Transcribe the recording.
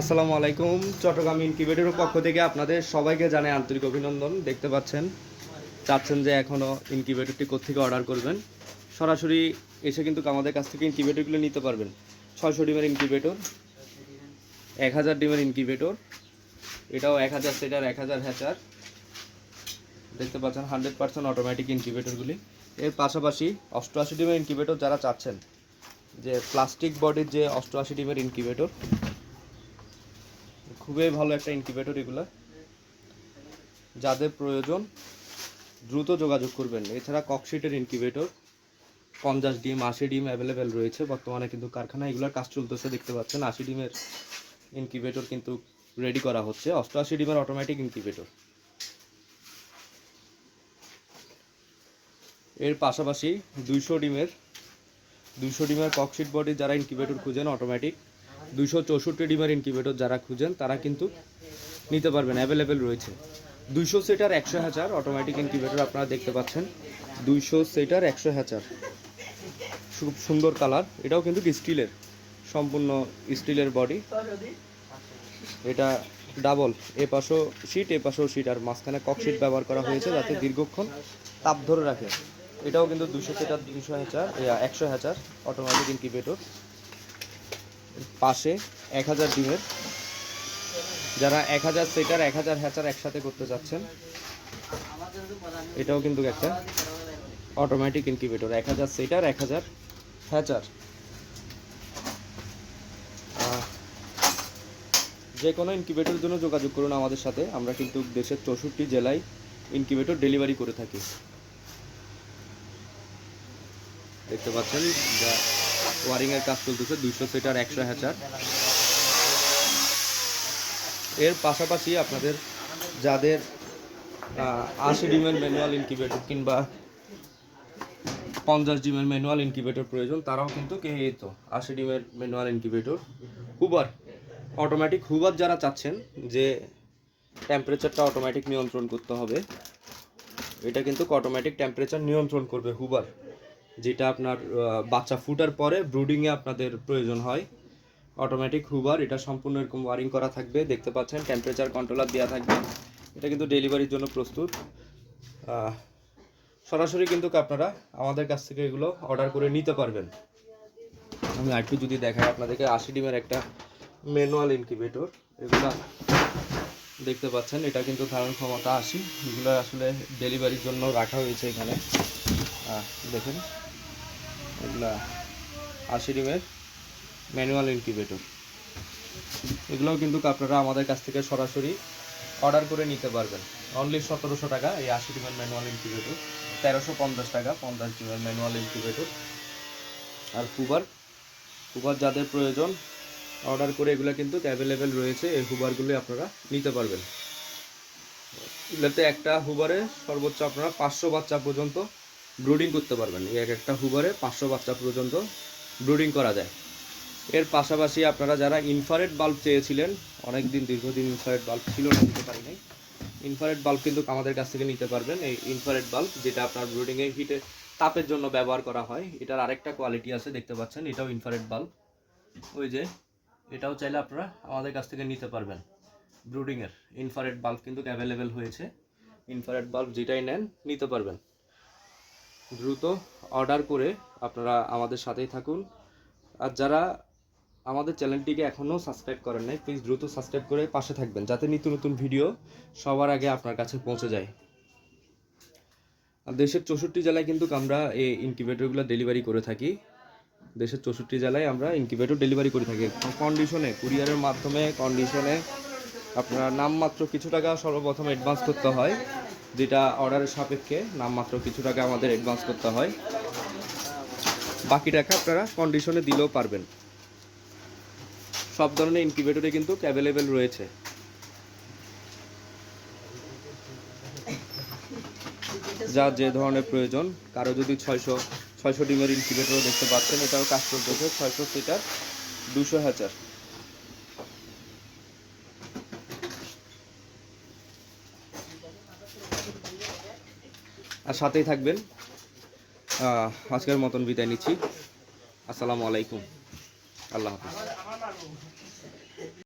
আসসালামু আলাইকুম, চট্টগ্রাম ইনকিউবেটরের পক্ষ থেকে আপনাদের সবাইকে জানাই আন্তরিক অভিনন্দন। দেখতে পাচ্ছেন, চাচ্ছেন যে এখনও ইনকিউবেটরটি কোথেকে অর্ডার করবেন। সরাসরি এসে কিন্তু আমাদের কাছ থেকে ইনকিউবেটরগুলো নিতে পারবেন। ছয়শো ডিমের ইনকিউবেটর, এক হাজার ডিমের ইনকিউবেটর, এটাও এক হাজার সেটার, এক হাজার হ্যাচার। দেখতে পাচ্ছেন, হান্ড্রেড পার্সেন্ট অটোমেটিক ইনকিউবেটরগুলি। এর পাশাপাশি অষ্টআশি ডিমের ইনকিউবেটর যারা চাচ্ছেন, যে প্লাস্টিক বডির যে অষ্টআশি ডিমের ইনকিউবেটর খুবই ভালো একটা ইনকিউবেটর এগুলো। যাদের প্রয়োজন, দ্রুত যোগাযোগ করবেন। এছাড়া ককশিটের ইনকিউবেটর পঞ্চাশ ডিম, আশি ডিম অ্যাভেলেবেল রয়েছে। বর্তমানে কিন্তু কারখানায় এগুলোর কাজ চলতেছে, দেখতে পাচ্ছেন। আশি ডিমের ইনকিউবেটর কিন্তু রেডি করা হচ্ছে। অষ্টআশি ডিমের অটোমেটিক ইনকিউবেটর এর পাশাপাশি দুইশো ডিমের দুইশো ডিমের ককশিট বডি যারা ইনকিউবেটর খুঁজেন অটোমেটিক দুইশো চৌষট্টি ডিমের ইনকিউবেটর যারা খুঁজেন, তারা কিন্তু নিতে পারবেন অ্যাভেলেবেল রয়েছে। দুইশো সেটার একশো হাজার অটোমেটিক ইনকিউবেটর আপনারা দেখতে পাচ্ছেন। দুইশো সেটার একশো হাজার। খুব সুন্দর কালার এটাও কিন্তু স্টিলের, সম্পূর্ণ স্টিলের বডি এটা ডাবল এ পাশেও শিট এ পাশেও শিট আর মাঝখানে কক শিট ব্যবহার করা হয়েছে যাতে দীর্ঘক্ষণ তাপ ধরে রাখে। এটাও কিন্তু দুশো সেটার দুশো হাজার একশো হাজার অটোমেটিক ইনকিউবেটর পাশে এক হাজার ডিমের। যারা এক হাজার সেটার, এক হাজার হ্যাচার একসাথে করতে চাচ্ছেন, এটাও কিন্তু একটা অটোমেটিক ইনকিউবেটর এক হাজার সেটার, এক হাজার হ্যাচার। যে কোনো ইনকিউবেটরের জন্য যোগাযোগ করুন আমাদের সাথে, আমরা কিন্তু দেশের চৌষট্টি জেলায় ইনকিউবেটর ডেলিভারি করে থাকি। দেখতে পাচ্ছেন, যা ওয়ারিংয়ের কাজ চলতেছে, দুইশো সেটার একশো হ্যাচার এর পাশাপাশি আপনাদের যাদের আশি ডিমের ম্যানুয়াল ইনকিউবেটর কিংবা পঞ্চাশ ডিমের ম্যানুয়াল ইনকিউবেটর প্রয়োজন, তারাও কিন্তু কে এই তো আশি ডিমের ম্যানুয়াল ইনকিউবেটর হুবার অটোমেটিক হুবার যারা চাচ্ছেন যে টেম্পারেচারটা অটোমেটিক নিয়ন্ত্রণ করতে হবে, এটা কিন্তু অটোমেটিক টেম্পারেচার নিয়ন্ত্রণ করবে হুবার। যেটা আপনার বাচ্চা ফুটার পরে ব্রুডিংয়ে আপনাদের প্রয়োজন হয়। অটোমেটিক হুবার, এটা সম্পূর্ণ এরকম ওয়ারিং করা থাকবে, দেখতে পাচ্ছেন টেম্পারেচার কন্ট্রোলার দেওয়া থাকবে। এটা কিন্তু ডেলিভারির জন্য প্রস্তুত। সরাসরি কিন্তু আপনারা আমাদের কাছ থেকে এগুলো অর্ডার করে নিতে পারবেন। আমি আরেকটু যদি দেখাই আপনাদেরকে, আশি ডিমের একটা ম্যানুয়াল ইনকিউবেটর এগুলো দেখতে পাচ্ছেন, এটা কিন্তু ধারণ ক্ষমতা আশি। এগুলো আসলে ডেলিভারির জন্য রাখা হয়েছে এখানে। দেখেন। এগুলা আশি ডিমের ম্যানুয়াল ইনকিউবেটর এগুলোও কিন্তু আপনারা আমাদের কাছ থেকে সরাসরি অর্ডার করে নিতে পারবেন। অনলি সতেরোশো টাকা এই আশি ডিমের ম্যানুয়াল ইনকিউবেটর তেরোশো পঞ্চাশ টাকা পঞ্চাশ ডিমের ম্যানুয়াল ইনকিউবেটর আর হুবার হুবার যাদের প্রয়োজন অর্ডার করে এগুলো কিন্তু অ্যাভেলেবেল রয়েছে। এই হুবারগুলি আপনারা নিতে পারবেন। এগুলোতে একটা হুবারে সর্বোচ্চ আপনারা পাঁচশো বাচ্চা পর্যন্ত ব্রুডিং করতে পারবেন। এই এক একটা হুবারে পাঁচশো বাচ্চা পর্যন্ত ব্রুডিং করা যায়। এর পাশাপাশি আপনারা যারা ইনফারেট বাল্ব চেয়েছিলেন অনেক দিন দীর্ঘদিন ইনফারেট বাল্ব ছিল না, নিতে পারি নাই। ইনফারেট বাল্ব কিন্তু আমাদের কাছ থেকে নিতে পারবেন। এই ইনফারেট বাল্ব যেটা আপনার ব্রুডিংয়ে হিটে তাপের জন্য ব্যবহার করা হয়, এটার আরেকটা কোয়ালিটি আছে, দেখতে পাচ্ছেন, এটাও ইনফারেট বাল্ব ওই যে, এটাও চাইলে আপনারা আমাদের কাছ থেকে নিতে পারবেন ব্রুডিংয়ের ইনফারেট বাল্ব কিন্তু অ্যাভেলেবেল হয়েছে। ইনফারেট বাল্ব যেটাই নেন, নিতে পারবেন। দ্রুত অর্ডার করে আপনারা আমাদের সাথেই থাকুন। আর যারা আমাদের চ্যানেলটিকে এখনও সাবস্ক্রাইব করেন নাই প্লিজ দ্রুত সাবস্ক্রাইব করে পাশে থাকবেন, যাতে নিত্য নতুন ভিডিও সবার আগে আপনার কাছে পৌঁছে যায়। আর দেশের চৌষট্টি জেলায় কিন্তু আমরা এই ইনকিউবেটরগুলো ডেলিভারি করে থাকি। দেশের চৌষট্টি জেলায় আমরা ইনকিউবেটর ডেলিভারি করে থাকি। কন্ডিশনে কুরিয়ারের মাধ্যমে কন্ডিশনে আপনার নামমাত্র কিছু টাকা সর্বপ্রথম অ্যাডভান্স করতে হয়। যেটা অর্ডারের সাপেক্ষে নামমাত্র কিছু টাকা আমাদের অ্যাডভান্স করতে হয়। বাকি টাকা আপনারা কন্ডিশনে দিলেও পারবেন। সব ধরনের ইনকিউবেটরে কিন্তু অ্যাভেলেবেল রয়েছে। যা যে ধরনের প্রয়োজন, কারও যদি ছয়শো ছয়শো ডিমের ইনকিউবেটরও দেখতে পাচ্ছেন, এটাও কাজ চলতেছে, ছয়শো সিটার দুশো হাজার আর সাথেই থাকবেন। আজকের মতন বিদায় নিচ্ছি। আসসালামু আলাইকুম। আল্লাহ হাফিজ।